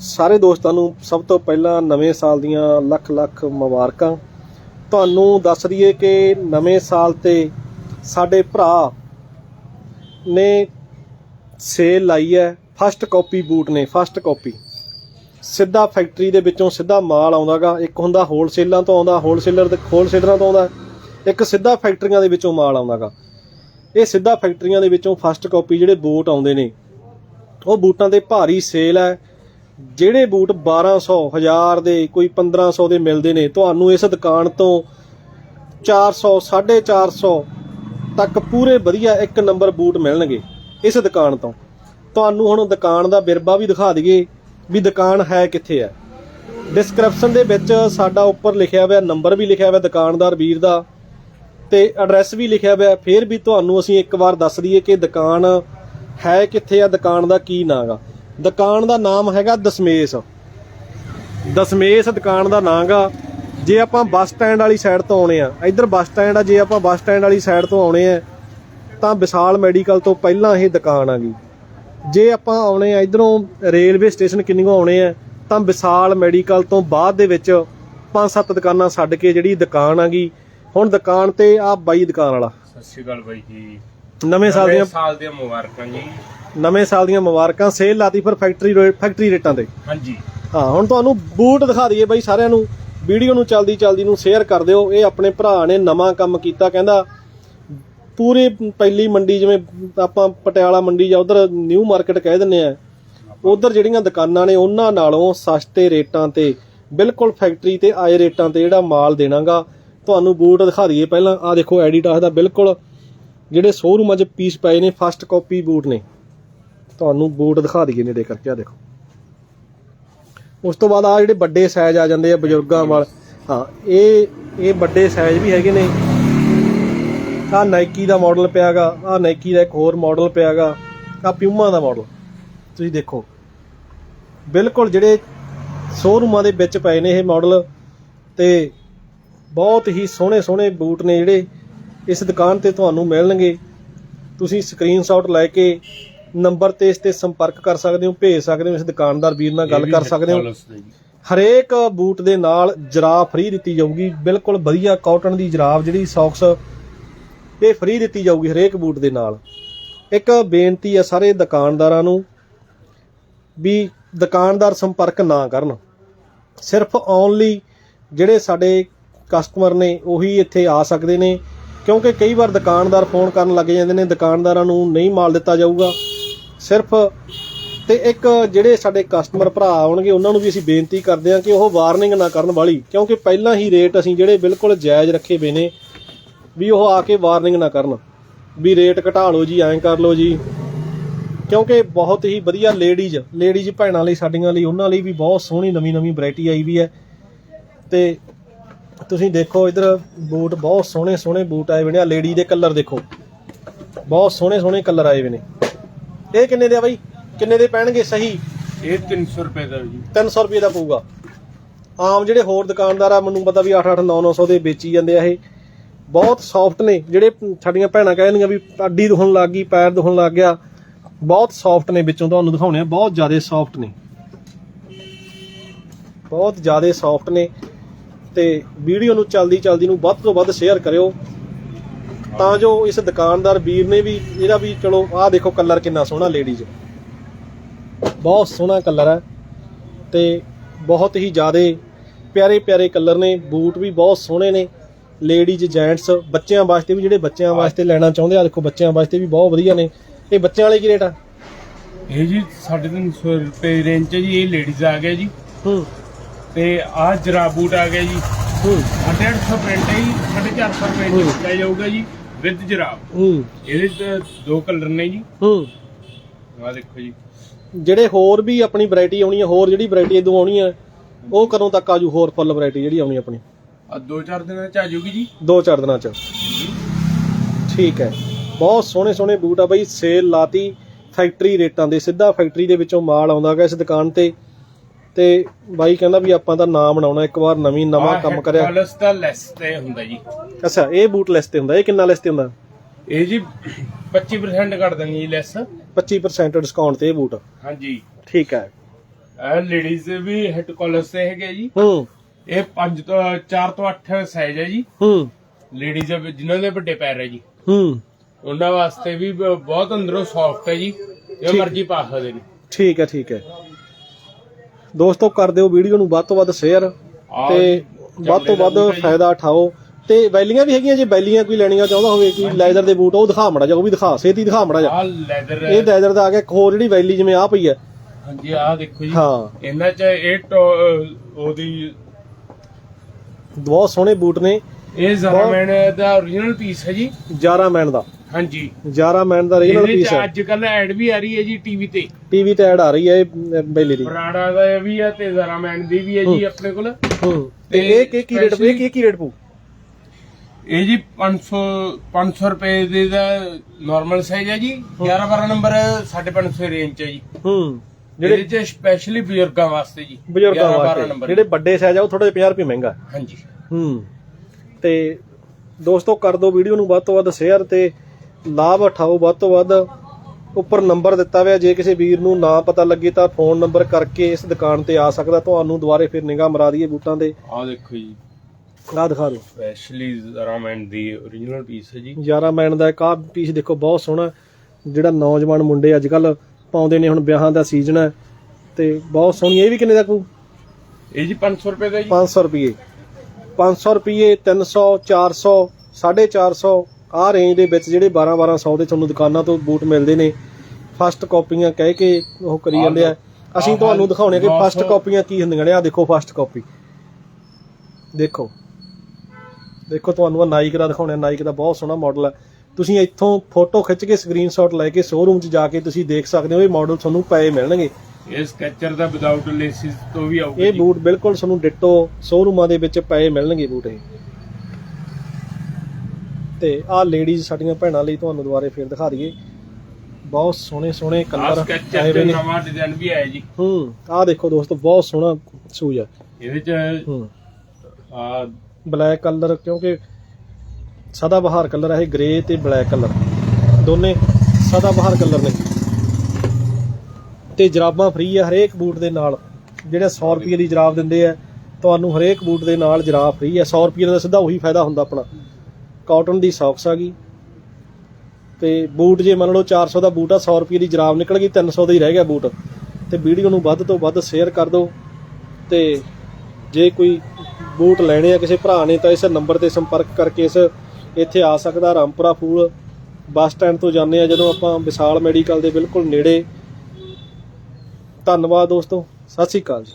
ਸਾਰੇ ਦੋਸਤਾਂ ਨੂੰ ਸਭ ਤੋਂ ਪਹਿਲਾਂ ਨਵੇਂ ਸਾਲ ਦੀਆਂ ਲੱਖ ਲੱਖ ਮੁਬਾਰਕਾਂ। ਤੁਹਾਨੂੰ ਦੱਸ ਦਈਏ ਕਿ ਨਵੇਂ ਸਾਲ ਤੇ ਸਾਡੇ ਭਰਾ ਨੇ ਸੇਲ ਲਾਈ ਹੈ ਫਸਟ ਕਾਪੀ ਬੂਟ ਨੇ ਫਸਟ ਕਾਪੀ ਸਿੱਧਾ ਫੈਕਟਰੀ ਦੇ ਵਿੱਚੋਂ ਸਿੱਧਾ ਮਾਲ ਆਉਂਦਾਗਾ, ਇੱਕ ਹੁੰਦਾ ਹੋਲਸੇਲਾਂ ਤੋਂ ਆਉਂਦਾ ਹੋਲਸੇਲਰ ਦੇ ਹੋਲਸੇਲਰਾਂ ਤੋਂ ਆਉਂਦਾ, ਇੱਕ ਸਿੱਧਾ ਫੈਕਟਰੀਆਂ ਦੇ ਵਿੱਚੋਂ ਮਾਲ ਆਉਂਦਾਗਾ। ਇਹ ਸਿੱਧਾ ਫੈਕਟਰੀਆਂ ਦੇ ਵਿੱਚੋਂ ਫਸਟ ਕਾਪੀ ਜਿਹੜੇ ਬੂਟ ਆਉਂਦੇ ਨੇ, ਉਹ ਬੂਟਾਂ ਦੇ ਭਾਰੀ ਸੇਲ ਹੈ ਜਿਹੜੇ ਬੂਟ 1200 1000 ਦੇ, ਕੋਈ 1500 ਦੇ ਮਿਲਦੇ ਨੇ, ਤੁਹਾਨੂੰ ਇਸ ਦੁਕਾਨ ਤੋਂ 400 450 ਤੱਕ ਪੂਰੇ ਵਧੀਆ ਇੱਕ ਨੰਬਰ ਬੂਟ ਮਿਲਣਗੇ ਇਸ ਦੁਕਾਨ ਤੋਂ। ਤੁਹਾਨੂੰ ਹੁਣ ਦੁਕਾਨ ਦਾ ਬਿਰਬਾ ਵੀ ਦਿਖਾ ਦਈਏ ਵੀ ਦੁਕਾਨ ਹੈ ਕਿੱਥੇ ਹੈ। ਡਿਸਕ੍ਰਿਪਸ਼ਨ ਦੇ ਵਿੱਚ ਸਾਡਾ ਉੱਪਰ ਲਿਖਿਆ ਹੋਇਆ ਨੰਬਰ ਵੀ ਲਿਖਿਆ ਹੋਇਆ ਦੁਕਾਨਦਾਰ ਵੀਰ ਦਾ ਤੇ ਐਡਰੈਸ ਵੀ ਲਿਖਿਆ ਹੋਇਆ, ਫਿਰ ਵੀ ਤੁਹਾਨੂੰ ਅਸੀਂ ਇੱਕ ਵਾਰ ਦੱਸ ਦਈਏ ਕਿ ਦੁਕਾਨ ਹੈ ਕਿੱਥੇ ਆ, ਦੁਕਾਨ ਦਾ ਕੀ ਨਾਂ ਗਾ ਦੁਕਾਨ ਦਾ ਨਾਮ ਹੈਗਾ ਦਸਮੇਸ਼। ਦਸਮੇਸ਼ ਦੁਕਾਨ ਦਾ ਨਾਂ ਗਾ ਜੇ ਆਪਾਂ ਬੱਸ ਸਟੈਂਡ ਵਾਲੀ ਸਾਈਡ ਤੋਂ ਆਉਣੇ ਆ ਇੱਧਰ ਬੱਸ ਸਟੈਂਡ ਆ ਜੇ ਆਪਾਂ ਬੱਸ ਸਟੈਂਡ ਵਾਲੀ ਸਾਈਡ ਤੋਂ ਆਉਣੇ ਆ ਤਾਂ ਵਿਸ਼ਾਲ ਮੈਡੀਕਲ ਤੋਂ ਪਹਿਲਾਂ ਇਹ ਦੁਕਾਨ ਆ ਗਈ। ਜੇ ਆਪਾਂ ਆਉਣੇ ਆ ਇਧਰੋਂ ਰੇਲਵੇ ਸਟੇਸ਼ਨ ਕਿੰਨੀਓ ਆਉਣੇ ਆ ਤਾਂ ਵਿਸ਼ਾਲ ਮੈਡੀਕਲ ਤੋਂ ਬਾਅਦ ਦੇ ਵਿੱਚ ਪੰਜ ਸੱਤ ਦੁਕਾਨਾਂ ਛੱਡ ਕੇ ਜਿਹੜੀ ਦੁਕਾਨ ਆ ਗਈ। ਹੁਣ ਦੁਕਾਨ ਤੇ ਆ ਬਾਈ ਦੁਕਾਨ ਵਾਲਾ। ਸਤਿ ਸ਼੍ਰੀ ਅਕਾਲ ਬਾਈ ਜੀ। ਨਵੇਂ ਸਾਲ ਦੀਆਂ ਨਵੇਂ ਸਾਲ ਦੀਆਂ ਮੁਬਾਰਕਾਂ ਜੀ। ਨਵੇਂ ਸਾਲ ਦੀਆਂ ਮੁਬਾਰਕਾਂ ਸੇਲ ਲਾਤੀ ਫਿਰ ਫੈਕਟਰੀ ਫੈਕਟਰੀ ਰੇਟਾਂ ਤੇ। ਹਾਂਜੀ। ਹਾਂ ਹੁਣ ਤੁਹਾਨੂੰ ਬੂਟ ਦਿਖਾ ਦਈਏ ਬਾਈ ਸਾਰਿਆਂ ਨੂੰ। ਵੀਡੀਓ ਨੂੰ ਚਲਦੀ ਚਲਦੀ ਨੂੰ ਸ਼ੇਅਰ ਕਰ ਦਿਓ। ਇਹ ਆਪਣੇ ਭਰਾ ਨੇ ਨਵਾਂ ਕੰਮ ਕੀਤਾ ਕਹਿੰਦਾ ਪੂਰੇ ਪਹਿਲੀ ਮੰਡੀ ਜਿਵੇਂ ਆਪਾਂ ਪਟਿਆਲਾ ਮੰਡੀ ਜਾਂ ਉਧਰ ਨਿਊ ਮਾਰਕੀਟ ਕਹਿ ਦਿੰਨੇ ਆ। ਉਧਰ ਜਿਹੜੀਆਂ ਦੁਕਾਨਾਂ ਨੇ ਉਹਨਾਂ ਨਾਲੋਂ ਸਸਤੇ ਰੇਟਾਂ ਤੇ ਬਿਲਕੁਲ ਫੈਕਟਰੀ ਤੇ ਆਏ ਰੇਟਾਂ ਤੇ ਜਿਹੜਾ ਮਾਲ ਦੇਣਾਗਾ ਤੁਹਾਨੂੰ ਬੂਟ ਦਿਖਾ ਦਈਏ ਪਹਿਲਾਂ। ਆ ਦੇਖੋ ਐਡੀਡਾਸ ਦਾ ਬਿਲਕੁਲ ਜਿਹੜੇ ਸ਼ੋਰੂਮਾਂ 'ਚ ਪੀਸ ਪਏ ਨੇ ਫਸਟ ਕਾਪੀ ਬੂਟ ਨੇ। ਤੁਹਾਨੂੰ ਬੂਟ ਦਿਖਾ ਦਈਏ ਨੇੜੇ ਕਰਕੇ ਆ ਦੇਖੋ। ਉਸ ਤੋਂ ਬਾਅਦ ਆ ਜਿਹੜੇ ਵੱਡੇ ਸਾਈਜ਼ ਆ ਜਾਂਦੇ ਆ ਬਜ਼ੁਰਗਾਂ ਵਾਲ, ਹਾਂ, ਇਹ ਇਹ ਵੱਡੇ ਸਾਈਜ਼ ਵੀ ਹੈਗੇ ਨੇ। ਆ ਨਾਈਕੀ ਦਾ ਮਾਡਲ ਪਿਆਗਾ ਆ ਨਾਈਕੀ ਦਾ ਇੱਕ ਹੋਰ ਮਾਡਲ ਪਿਆਗਾ ਆ ਪਿਊਮਾ ਦਾ ਮਾਡਲ ਤੁਸੀਂ ਦੇਖੋ, ਬਿਲਕੁਲ ਜਿਹੜੇ ਸ਼ੋਰੂਮਾਂ ਦੇ ਵਿੱਚ ਪਏ ਨੇ ਇਹ ਮਾਡਲ ਤੇ ਬਹੁਤ ਹੀ ਸੋਹਣੇ ਸੋਹਣੇ ਬੂਟ ਨੇ ਜਿਹੜੇ ਇਸ ਦੁਕਾਨ ਤੇ ਤੁਹਾਨੂੰ ਮਿਲਣਗੇ। ਤੁਸੀਂ ਸਕਰੀਨਸ਼ਾਟ ਲੈ ਕੇ ਨੰਬਰ ਤੇ ਇਸ ਤੇ ਸੰਪਰਕ ਕਰ ਸਕਦੇ ਹੋ ਭੇਜ ਸਕਦੇ ਹੋ ਇਸ ਦੁਕਾਨਦਾਰ ਵੀਰ ਨਾਲ ਗੱਲ ਕਰ ਸਕਦੇ ਹੋ। ਹਰੇਕ ਬੂਟ ਦੇ ਨਾਲ ਜਰਾਬ ਫ੍ਰੀ ਦਿੱਤੀ ਜਾਊਗੀ ਬਿਲਕੁਲ ਵਧੀਆ ਕਾਟਨ ਦੀ ਜਰਾਬ ਜਿਹੜੀ ਸੌਕਸ ਇਹ ਫ੍ਰੀ ਦਿੱਤੀ ਜਾਊਗੀ ਹਰੇਕ ਬੂਟ ਦੇ ਨਾਲ। ਇੱਕ ਬੇਨਤੀ ਹੈ ਸਾਰੇ ਦੁਕਾਨਦਾਰਾਂ ਨੂੰ ਵੀ ਦੁਕਾਨਦਾਰ ਸੰਪਰਕ ਨਾ ਕਰਨ। ਸਿਰਫ ਓਨਲੀ ਜਿਹੜੇ ਸਾਡੇ ਕਸਟਮਰ ਨੇ ਉਹੀ ਇੱਥੇ ਆ ਸਕਦੇ ਨੇ ਕਿਉਂਕਿ ਕਈ ਵਾਰ ਦੁਕਾਨਦਾਰ ਫੋਨ ਕਰਨ ਲੱਗ ਜਾਂਦੇ ਨੇ ਦੁਕਾਨਦਾਰਾਂ ਨੂੰ ਨਹੀਂ ਮਾਲ ਦਿੱਤਾ ਜਾਊਗਾ। ਸਿਰਫ ਤੇ ਇੱਕ ਜਿਹੜੇ ਸਾਡੇ ਕਸਟਮਰ ਭਰਾ ਆਉਣਗੇ, ਉਹਨਾਂ ਨੂੰ ਵੀ ਅਸੀਂ ਬੇਨਤੀ ਕਰਦੇ ਹਾਂ ਕਿ ਉਹ ਵਾਰਨਿੰਗ ਨਾ ਕਰਨ ਵਾਲੀ, ਕਿਉਂਕਿ ਪਹਿਲਾਂ ਹੀ ਰੇਟ ਅਸੀਂ ਜਿਹੜੇ ਬਿਲਕੁਲ ਜਾਇਜ਼ ਰੱਖੇ ਹੋਏ ਨੇ, ਵੀ ਉਹ ਆ ਕੇ ਵਾਰਨਿੰਗ ਨਾ ਕਰਨ, ਵੀ ਰੇਟ ਘਟਾ ਲਓ ਜੀ, ਐਂ ਕਰ ਲਓ ਜੀ। ਕਿਉਂਕਿ ਬਹੁਤ ਹੀ ਵਧੀਆ ਲੇਡੀਜ਼ ਲੇਡੀਜ਼ ਭੈਣਾਂ ਲਈ, ਸਾਡੀਆਂ ਲਈ, ਉਹਨਾਂ ਲਈ ਵੀ ਬਹੁਤ ਸੋਹਣੀ ਨਵੀਂ ਨਵੀਂ ਵੈਰਾਈਟੀ ਆਈ ਵੀ ਹੈ। ਤੇ ਤੁਸੀਂ ਦੇਖੋ, ਇਧਰ ਬੂਟ ਬਹੁਤ ਸੋਹਣੇ ਸੋਹਣੇ ਬੂਟ ਆਏ ਹੋਏ ਨੇ ਆ ਲੇਡੀ ਦੇ ਕਲਰ ਦੇਖੋ। ਬਹੁਤ ਸੋਹਣੇ ਸੋਹਣੇ ਕਲਰ ਆਏ ਹੋਏ ਨੇ। ਇਹ ਕਿੰਨੇ ਦੇ ਆ ਬਾਈ? ਕਿੰਨੇ ਦੇ ਪੈਣਗੇ? ਸਹੀ? ਇਹ 300 ਰੁਪਏ ਦਾ ਜੀ। 300 ਰੁਪਏ ਦਾ ਪਊਗਾ। ਆਮ ਜਿਹੜੇ ਹੋਰ ਦੁਕਾਨਦਾਰ ਆ ਮੈਨੂੰ ਪਤਾ ਵੀ 8 8 9 900 ਦੇ ਵੇਚੀ ਜਾਂਦੇ ਆ ਇਹ। ਬਹੁਤ ਸੌਫਟ ਨੇ। ਜਿਹੜੇ ਸਾਡੀਆਂ ਭੈਣਾਂ ਕਹਿੰਦੀਆਂ ਵੀ ਅੱਡੀ ਦੁਖਣ ਲੱਗ ਗਈ ਪੈਰ ਦੁਖਣ ਲੱਗ ਗਿਆ। ਬਹੁਤ ਸੌਫਟ ਨੇ ਵਿੱਚੋਂ ਤੁਹਾਨੂੰ ਦਿਖਾਉਣੇ ਆ। ਬਹੁਤ ਜ਼ਿਆਦਾ ਸੌਫਟ ਨੇ। ਬਹੁਤ ਜ਼ਿਆਦਾ ਸੌਫਟ ਨੇ। ਤੇ ਵੀਡੀਓ ਨੂੰ ਚਲਦੀ ਚਲਦੀ ਨੂੰ ਵੱਧ ਤੋਂ ਵੱਧ ਸ਼ੇਅਰ ਕਰਿਓ। ਤਾਂ ਜੋ ਇਸ ਦੁਕਾਨਦਾਰ ਵੀਰ ਨੇ ਵੀ ਇਹਦਾ ਵੀ ਚਲੋ ਆਹ ਦੇਖੋ ਕਲਰ ਕਿੰਨਾ ਸੋਹਣਾ ਲੇਡੀਜ਼ ਬਹੁਤ ਸੋਹਣਾ ਕਲਰ ਹੈ ਤੇ ਬਹੁਤ ਹੀ ਜ਼ਿਆਦਾ ਪਿਆਰੇ ਪਿਆਰੇ ਕਲਰ ਨੇ ਬੂਟ ਵੀ ਬਹੁਤ ਸੋਹਣੇ ਨੇ। ਲੇਡੀਜ਼ ਜੈਂਟਸ ਬੱਚਿਆਂ ਵਾਸਤੇ ਵੀ ਜਿਹੜੇ ਬੱਚਿਆਂ ਵਾਸਤੇ ਲੈਣਾ ਚਾਹੁੰਦੇ ਆ ਦੇਖੋ ਬੱਚਿਆਂ ਵਾਸਤੇ ਵੀ ਬਹੁਤ ਵਧੀਆ ਨੇ। ਇਹ ਬੱਚਿਆਂ ਵਾਲੇ ਕੀ ਰੇਟ ਆ? ਇਹ ਜੀ 350 ਰੁਪਏ ਰੇਂਜ ਚ ਜੀ ਇਹ ਲੇਡੀਜ਼ ਆ ਗਿਆ ਜੀ। ਹੂੰ। ਤੇ ਆਹ ਜਰਾਬ ਬੂਟ ਆ ਗਿਆ ਜੀ। ਹੂੰ। 850 ਪ੍ਰਿੰਟ ਹੈ ਜੀ 450 ਰੁਪਏ ਚ ਦਿੱਤਾ ਜਾਊਗਾ ਜੀ ਵਿਦ ਜਰਾਬ। ਹੂੰ। ਇਹਦੇ ਚ ਦੋ ਕਲਰ ਨੇ ਜੀ। ਹੂੰ। ਆਹ ਦੇਖੋ ਜੀ। ਜਿਹੜੇ ਹੋਰ ਵੀ ਆਪਣੀ ਵੈਰਾਈਟੀ ਆਉਣੀ ਹੈ ਹੋਰ ਜਿਹੜੀ ਵੈਰਾਈਟੀ ਇਦੋਂ ਆਉਣੀ ਹੈ ਉਹ ਕਦੋਂ ਤੱਕ ਆਜੂ ਹੋਰ ਫੁੱਲ ਵੈਰਾਈਟੀ ਜਿਹੜੀ ਆਉਣੀ ਆਪਣੀ? ਆ ਦੋ ਚਾਰ ਦਿਨਾਂ ਚ ਆ ਜਾਊਗੀ ਜੀ। ਦੋ ਚਾਰ ਦਿਨਾਂ ਚ। ਠੀਕ ਹੈ। ਬਹੁਤ ਸੋਹਣੇ ਸੋਹਣੇ ਬੂਟ ਆ ਬਈ ਸੇਲ ਲਾਤੀ ਫੈਕਟਰੀ ਰੇਟਾਂ ਦੇ ਸਿੱਧਾ ਫੈਕਟਰੀ ਦੇ ਵਿੱਚੋਂ ਮਾਲ ਆਉਂਦਾਗਾ ਇਸ ਦੁਕਾਨ ਤੇ। ਤੇ ਬਾਈ ਕਹਿੰਦਾ ਵੀ ਆਪਾਂ ਤਾਂ ਨਾਮ ਬਣਾਉਣਾ ਇੱਕ ਵਾਰ ਨਵੀਂ ਨਵਾਂ ਕੰਮ ਕਰਿਆ। ਹੈਡਫਾਲਸ ਦਾ ਲੈਸ ਤੇ ਹੁੰਦਾ ਜੀ। ਅੱਛਾ ਇਹ ਬੂਟ ਤੇ ਹੁੰਦਾ ਇਹ ਕਿੰਨਾ ਲਿਸਟ ਤੇ ਹੁੰਦਾ? ਇਹ ਜੀ 25% ਕਰ ਦਾਂਗੇ ਜੀ ਲੈਸ 25% ਡਿਸਕਾਊਂਟ ਤੇ ਇਹ ਬੂਟ ਹਾਂਜੀ। ਠੀਕ ਹੈ। ਇਹ ਲੇਡੀਜ਼ ਵੀ ਹਿੱਟ ਕਾਲਰ ਤੇ ਹੈਗੇ ਜੀ। ਹੂੰ। ਇਹ 5 ਤੋਂ 4 ਤੋਂ 8 ਸਾਈਜ਼ ਹੈ ਜੀ। ਹੂੰ। ਲੇਡੀਜ਼ ਜਿਨ੍ਹਾਂ ਦੇ ਵੱਡੇ ਪੈਰ ਹੈ ਜੀ। ਹੂੰ। ਉਹਨਾਂ ਵਾਸਤੇ ਵੀ ਬਹੁਤ ਅੰਦਰੋਂ ਸੌਫਟ ਹੈ ਜੀ। ਜੋ। ਮਰਜ਼ੀ ਪਾ ਸਕਦੇ ਨੇ। ਠੀਕ ਹੈ ਠੀਕ ਹੈ। ਦੋਸਤੋ ਕਰ ਦਿਓ ਵੀਡੀਓ ਨੂੰ ਵੱਧ ਤੋਂ ਵੱਧ ਸ਼ੇਅਰ ਤੇ ਵੱਧ ਤੋਂ ਵੱਧ। ਫਾਇਦਾ ਉਠਾਓ। ਤੇ ਵੈਲੀਆਂ ਵੀ ਹੈਗੀਆਂ ਜੇ ਵੈਲੀਆਂ ਕੋਈ ਲੈਣੀਆਂ ਚਾਹੁੰਦਾ ਹੋਵੇ ਕੋਈ ਲੈਦਰ ਦੇ ਬੂਟ ਉਹ ਦਿਖਾ ਮੜਾ ਜਾ ਉਹ ਵੀ ਦਿਖਾ ਛੇਤੀ ਦਿਖਾ ਮੜਾ ਜਾ ਲੈਦਰ ਇਹ ਲੈਦਰ ਦਾ ਆ ਗਿਆ ਹੋਰ ਜਿਹੜੀ ਵੈਲੀ ਜਿਵੇਂ ਆ ਪਈ ਹੈ। ਹਾਂਜੀ ਆਹ ਦੇਖੋ ਜੀ। ਹਾਂ। ਇਹਨਾਂ ਚ ਇਹ ਉਹਦੀ ਬਹੁਤ ਸੋਹਣੇ ਬੂਟ ਨੇ। ਇਹ ਜ਼ਰਾਮੈਨ ਦਾ origignal ਪੀਸ ਹੈ ਜੀ। ਜਾਰਾ ਮੈਨ ਦਾ। ਹਾਂਜੀ। ਜਾਰਾ ਮੈਨ ਦਾ ਰੀਜਨਲ ਇਹਦੇ ਪੀਸ ਚ ਹੈ। ਅੱਜ ਕੱਲ ਐਡ ਵੀ ਆ ਰਹੀ ਹੈ ਜੀ ਟੀਵੀ ਤੇ। ਟੀਵੀ ਤੇ ਐਡ ਆ ਰਹੀ ਹੈ ਇਹ ਦੀ। ਬਰਾੜਾ ਦਾ ਵੀ ਹੈ ਤੇ ਜ਼ਰਾਮੈਨ ਦੀ ਵੀ ਹੈ ਜੀ ਆਪਣੇ ਕੋਲ। ਹੂੰ। ਤੇ ਇਹ ਕੀ ਕੀ ਰੇਟ ਇਹ ਕੀ ਕੀ ਰੇਟ ਪੂ ਇਹ ਜੀ 500 500 ਰੁਪਏ ਦੇ ਦਾ ਨਾਰਮਲ ਸਾਈਜ਼ ਹੈ ਜੀ। 11 12 ਨੰਬਰ 550 ਰੇਂਜ ਚ ਹੈ ਜੀ। ਹੂੰ। ਜਿਹੜੇ ਜਿਹੜੇ ਚ ਸਪੈਸ਼ਲੀ ਬਜ਼ੁਰਗਾਂ ਵਾਸਤੇ ਜੀ। ਬਜ਼ੁਰਗਾਂ 11 12 ਵਾਸਤੇ। ਨੰਬਰ ਜਿਹੜੇ ਵੱਡੇ ਸਾਈਜ਼ ਆ ਉਹ ਥੋੜੇ 50 ਰੁਪਏ ਮਹਿੰਗਾ। ਹਾਂਜੀ। ਹੂੰ। ਤੇ ਦੋਸਤੋ ਕਰ ਦਿਓ ਵੀਡੀਓ ਨੂੰ ਵੱਧ ਤੋਂ ਵੱਧ ਸ਼ੇਅਰ ਤੇ ਲਾਭ ਉਠਾਓ ਵੱਧ ਤੋਂ ਵੱਧ ਉੱਪਰ ਨੰਬਰ ਦਿੱਤਾ ਹੋਇਆ ਜੇ ਕਿਸੇ ਵੀਰ ਨੂੰ ਨਾ ਪਤਾ ਲੱਗੇ ਤਾਂ ਫੋਨ ਨੰਬਰ ਕਰਕੇ ਇਸ ਦੁਕਾਨ ਤੇ ਆ ਸਕਦਾ। ਤੁਹਾਨੂੰ ਦੁਬਾਰੇ ਫਿਰ ਨਿਗਾਹ ਮਰਾ ਦਈਏ ਬੂਟਾਂ ਦੇ ਆਹ ਦੇਖੋ ਜੀ। ਆਹ ਦਿਖਾ ਦਿਓ। ਸਪੈਸ਼ਲੀ ਜ਼ਰਾਮੈਨ ਦੀ origignal ਪੀਸ ਹੈ ਜੀ। ਯਾਰਾ ਮੈਨ ਦਾ ਇੱਕ ਆਹ ਪੀਸ ਦੇਖੋ ਬਹੁਤ ਸੋਹਣਾ। ਜਿਹੜਾ ਨੌਜਵਾਨ ਮੁੰਡੇ ਅੱਜ ਕੱਲ ਪਾਉਂਦੇ ਨੇ ਹੁਣ ਵਿਆਹਾਂ ਦਾ ਸੀਜ਼ਨ ਹੈ। ਤੇ ਬਹੁਤ ਸੋਹਣੀ ਇਹ ਵੀ ਕਿੰਨੇ ਦਾ ਕੂ ਇਹ ਜੀ 500 ਰੁਪਏ ਦਾ ਜੀ। 500 ਰੁਪਏ 500 ਰੁਪਏ 300 400 450 ਆਹ ਰੇਂਜ ਦੇ ਵਿੱਚ ਜਿਹੜੇ 12 1200 ਦੇ ਤੁਹਾਨੂੰ ਦੁਕਾਨਾਂ ਤੋਂ ਬੂਟ ਮਿਲਦੇ ਨੇ ਫਸਟ ਕਾਪੀਆਂ ਕਹਿ ਕੇ ਉਹ ਕਰੀ ਜਾਂਦੇ ਆ। ਅਸੀਂ ਤੁਹਾਨੂੰ ਦਿਖਾਉਣੇ ਕਿ ਫਸਟ ਕਾਪੀਆਂ ਕੀ ਹੁੰਦੀਆਂ ਨੇ। ਆ ਦੇਖੋ ਫਸਟ ਕਾਪੀ ਦੇਖੋ। ਦੇਖੋ ਤੁਹਾਨੂੰ ਆ ਨਾਈਕ ਦਾ ਦਿਖਾਉਣੇ ਨਾਈਕ ਦਾ ਬਹੁਤ ਸੋਹਣਾ ਮਾਡਲ ਹੈ ਤੁਸੀਂ ਇੱਥੋਂ ਫੋਟੋ ਖਿੱਚ ਕੇ ਸਕਰੀਨਸ਼ਾਟ ਲੈ ਕੇ ਸ਼ੋਰੂਮ 'ਚ ਜਾ ਕੇ ਤੁਸੀਂ ਦੇਖ ਸਕਦੇ ਹੋ ਇਹ ਮਾਡਲ ਤੁਹਾਨੂੰ ਪਏ ਮਿਲਣਗੇ। ਇਹ ਸਕੈਚਰ ਦਾ ਵਿਦਆਊਟ ਲੇਸਿਸ ਤੋਂ ਵੀ ਆਊਗਾ ਇਹ ਬੂਟ ਬਿਲਕੁਲ ਤੁਹਾਨੂੰ ਡਿੱਟੋ ਸ਼ੋਰੂਮਾਂ ਦੇ ਵਿੱਚ ਪਏ ਮਿਲਣਗੇ ਬੂਟ ਇਹ। ਤੇ ਆਹ ਲੇਡੀਜ਼ ਸਾਡੀਆਂ ਭੈਣਾਂ ਲਈ ਤੁਹਾਨੂੰ ਦੁਬਾਰੇ ਫੇਰ ਦਿਖਾ ਦਈਏ। ਬਹੁਤ ਸੋਹਣੇ ਸੋਹਣੇ ਆਹ ਕਲਰ ਸਕੈਚਰ ਤੇ ਨਵਾਂ ਡਿਜ਼ਾਈਨ ਵੀ ਆਇਆ ਜੀ। ਹੂੰ ਆਹ ਦੇਖੋ ਦੋਸਤੋ ਬਹੁਤ ਸੋਹਣਾ ਸ਼ੂਜ਼ ਆ। ਇਹਦੇ ਚ ਹੂੰ। ਆ ਬਲੈਕ ਕਲਰ ਕਿਉਂਕਿ ਸਦਾ ਬਹਾਰ ਕਲਰ ਹੈ ਇਹ ਗ੍ਰੇ ਤੇ ਬਲੈਕ ਕਲਰ ਦੋਨੇ ਸਦਾ ਬਹਾਰ ਕਲਰ ਨੇ। ਤੇ ਜਰਾਬਾਂ ਫ੍ਰੀ ਆ ਹਰੇਕ ਬੂਟ ਦੇ ਨਾਲ। ਜਿਹੜੇ 100 ਰੁਪਏ ਦੀ ਜਰਾਬ ਦਿੰਦੇ ਆ ਤੁਹਾਨੂੰ ਹਰੇਕ ਬੂਟ ਦੇ ਨਾਲ ਜਰਾਬ ਫ੍ਰੀ ਆ। 100 ਰੁਪਏ ਦਾ ਸਿੱਧਾ ਉਹੀ ਫਾਇਦਾ ਹੁੰਦਾ ਆਪਣਾ। ਕਾਟਨ ਦੀ ਸੌਕਸ ਆ ਗਈ। ਤੇ ਬੂਟ ਜੇ ਮੰਨ ਲਓ 400 ਦਾ ਬੂਟ ਆ 100 ਰੁਪਏ ਦੀ ਜਰਾਬ ਨਿਕਲ ਗਈ 300 ਦਾ ਹੀ ਰਹਿ ਗਿਆ ਬੂਟ। ਤੇ ਵੀਡੀਓ ਨੂੰ ਵੱਧ ਤੋਂ ਵੱਧ ਸ਼ੇਅਰ ਕਰ ਦਿਓ। ਤੇ ਜੇ ਕੋਈ ਬੂਟ ਲੈਣੇ ਆ ਕਿਸੇ ਭਰਾ ਨੇ, ਤਾਂ ਇਸ ਨੰਬਰ ਤੇ ਸੰਪਰਕ ਕਰਕੇ ਇਸ ਇੱਥੇ ਆ ਸਕਦਾ ਰਾਮਪੁਰਾ ਫੂਲ ਬੱਸ ਸਟੈਂਡ ਤੋਂ ਜਾਂਦੇ ਆ, ਜਦੋਂ ਆਪਾਂ ਵਿਸ਼ਾਲ ਮੈਡੀਕਲ ਦੇ ਬਿਲਕੁਲ ਨੇੜੇ। ਧੰਨਵਾਦ ਦੋਸਤੋ, ਸਤਿ ਸ਼੍ਰੀ ਅਕਾਲ ਜੀ।